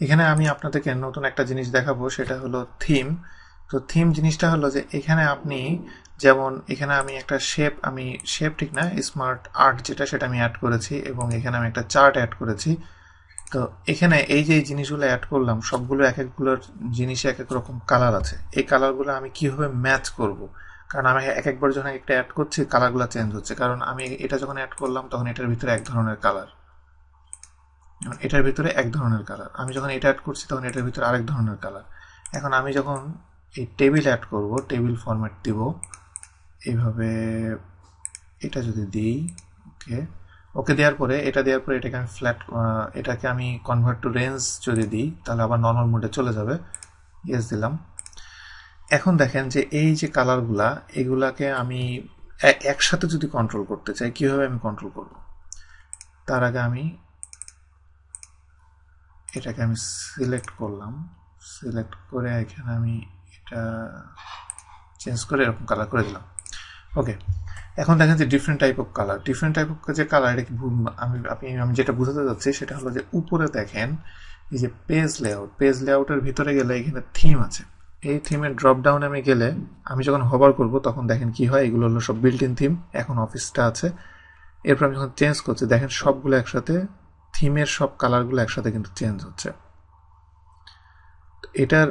এখানে আমি আপনাদেরকে নতুন একটা জিনিস দেখাবো, সেটা হলো থিম তো থিম জিনিসটা হলো যে এখানে আপনি যেমন, এখানে আমি একটা শেপ আমি শেপ ঠিক না স্মার্ট আর্ট যেটা, সেটা আমি অ্যাড করেছি এবং এখানে আমি একটা চার্ট অ্যাড করেছি। তো এখানে এই যে জিনিসগুলো অ্যাড করলাম, সবগুলো এক একগুলোর জিনিসে এক এক রকম কালার আছে। এই কালারগুলো আমি কীভাবে ম্যাচ করব? কারণ আমি এক একবার যখন একটা অ্যাড করছি কালারগুলো চেঞ্জ হচ্ছে। কারণ আমি এটা যখন অ্যাড করলাম, তখন এটার ভিতরে এক ধরনের কালার এটার ভিতরে এক ধরনের কালার আমি যখন এটা অ্যাড করছি, তখন এটার ভিতরে আরেক ধরনের কালার এখন আমি যখন এই টেবিল অ্যাড করব টেবিল ফরম্যাট দিব এইভাবে এটা যদি দিই ওকে ওকে দেওয়ার পরে, এটা দেওয়ার পরে এটাকে আমি ফ্ল্যাট এটাকে আমি কনভার্ট টু রেঞ্জ যদি দিই, তাহলে আবার নর্মাল মোডে চলে যাবে। ইয়েস দিলাম। এখন দেখেন যে এই যে কালারগুলা এগুলাকে আমি একসাথে যদি কন্ট্রোল করতে চাই, কীভাবে আমি কন্ট্রোল করব? তার আগে আমি এটাকে আমি সিলেক্ট করলাম। সিলেক্ট করে এখানে আমি এটা চেঞ্জ করে এরকম কালার করে দিলাম। ওকে এখন দেখেন যে different type of colour different type of যে কালার এটা কি আমি, আপনি, আমি যেটা বোঝাতে যাচ্ছি সেটা হলো যে উপরে দেখেন এই যে পেজ লেআউট পেজ লেআউটের ভিতরে গেলে এখানে থিম আছে। এই থিমের ড্রপ ডাউনে আমি গেলে আমি যখন হবার করব তখন দেখেন কি হয়? এগুলো হলো সব বিল্ট ইন থিম এখন অফিসটা আছে। এরপর আমি যখন চেঞ্জ করছি, দেখেন সবগুলো একসাথে থিমের সব কালারগুলো একসাথে কিন্তু চেঞ্জ হচ্ছে। এটার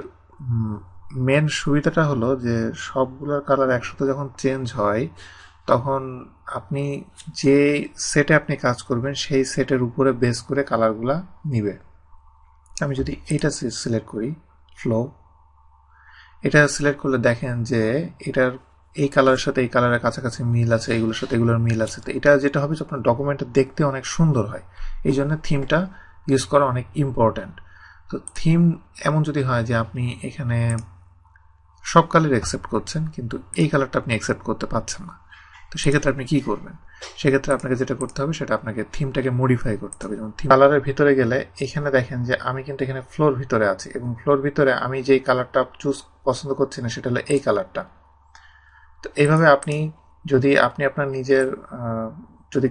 মেন সুবিধাটা হলো যে সবগুলোর কালার একসাথে যখন চেঞ্জ হয়, তখন আপনি যে সেটে আপনি কাজ করবেন, সেই সেটের উপরে বেস করে কালারগুলা নিবে। আমি যদি এটা সিলেক্ট করি ফ্লো এটা সিলেক্ট করলে দেখেন যে এটার এই কালারের সাথে এই কালারের কাছাকাছি মিল আছে, এগুলোর সাথে এগুলোর মিল আছে। তো এটা যেটা হবে যে আপনার ডকুমেন্টটা দেখতে অনেক সুন্দর হয়। এই জন্য থিমটা ইউজ করা অনেক ইম্পর্ট্যান্ট তো থিম এমন যদি হয় যে আপনি এখানে সব কালার অ্যাকসেপ্ট করছেন, কিন্তু এই কালারটা আপনি অ্যাকসেপ্ট করতে পারছেন না। তো সেক্ষেত্রে আপনি কি করবেন? সেক্ষেত্রে আপনাকে যেটা করতে হবে, সেটা আপনাকে থিমটাকে মডিফাই করতে হবে। যেমন কালারের ভিতরে গেলে এখানে দেখেন যে আমি কিন্তু এখানে ফ্লোর ভিতরে আছি এবং ফ্লোর ভিতরে আমি যেই কালারটা চুজ পছন্দ করছি না, সেটা হলো এই কালারটা তো এইভাবে আপনি যদি আপনি আপনার নিজের যদি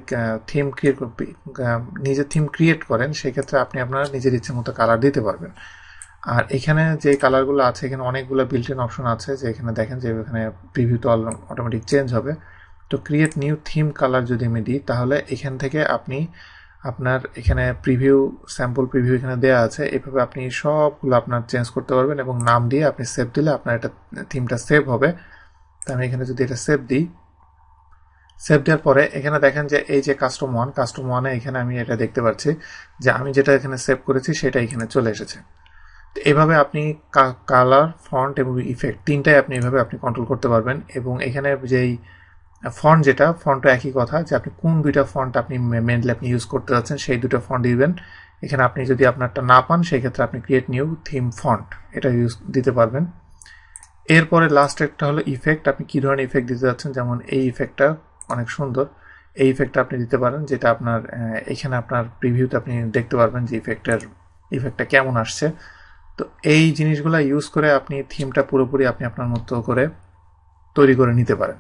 থিম ক্রিয়েট নিজের থিম ক্রিয়েট করেন, সেক্ষেত্রে আপনি আপনার নিজের ইচ্ছে মতো কালার দিতে পারবেন। আর এখানে যে কালারগুলো আছে, এখানে অনেকগুলো বিল্ট ইন অপশন আছে, যে এখানে দেখেন যে এখানে প্রিভিউ তো অটোমেটিক চেঞ্জ হবে। তো ক্রিয়েট নিউ থিম কালার যদি আমি দিই, তাহলে এখান থেকে আপনি আপনার এখানে প্রিভিউ স্যাম্পল প্রিভিউ এখানে দেওয়া আছে। এভাবে আপনি সবগুলো আপনার চেঞ্জ করতে পারবেন এবং নাম দিয়ে আপনি সেভ দিলে আপনার এটা থিমটা সেভ হবে। আমি এখানে যদি এটা সেভ দিই সেভ দেওয়ার পরে এখানে দেখেন যে এই যে কাস্টম ওয়ান কাস্টম ওয়ানে এখানে আমি এটা দেখতে পাচ্ছি যে আমি যেটা এখানে সেভ করেছি সেটা এখানে চলে এসেছে। এভাবে আপনি কালার ফন্ট এবং ইফেক্ট তিনটাই আপনি এভাবে আপনি কন্ট্রোল করতে পারবেন এবং এখানে যেই ফন্ট যেটা ফন্টও একই কথা যে আপনি কোন দুইটা ফন্ট আপনি মেনলি আপনি ইউজ করতে যাচ্ছেন, সেই দুটো ফন্ট দিবেন। এখানে আপনি যদি আপনারটা না পান সেই ক্ষেত্রে আপনি ক্রিয়েট নিউ থিম ফন্ট এটা ইউজ দিতে পারবেন। এরপরে লাস্ট একটা হলো ইফেক্ট আপনি কী ধরনের ইফেক্ট দিতে যাচ্ছেন? যেমন এই ইফেক্টটা অনেক সুন্দর। এই ইফেক্টটা আপনি দিতে পারেন, যেটা আপনার এখানে আপনার প্রিভিউতে আপনি দেখতে পারবেন যে ইফেক্টের ইফেক্টটা কেমন আসছে। তো এই জিনিসগুলো ইউজ করে আপনি থিমটা পুরোপুরি আপনি আপনার মতো করে তৈরি করে নিতে পারেন।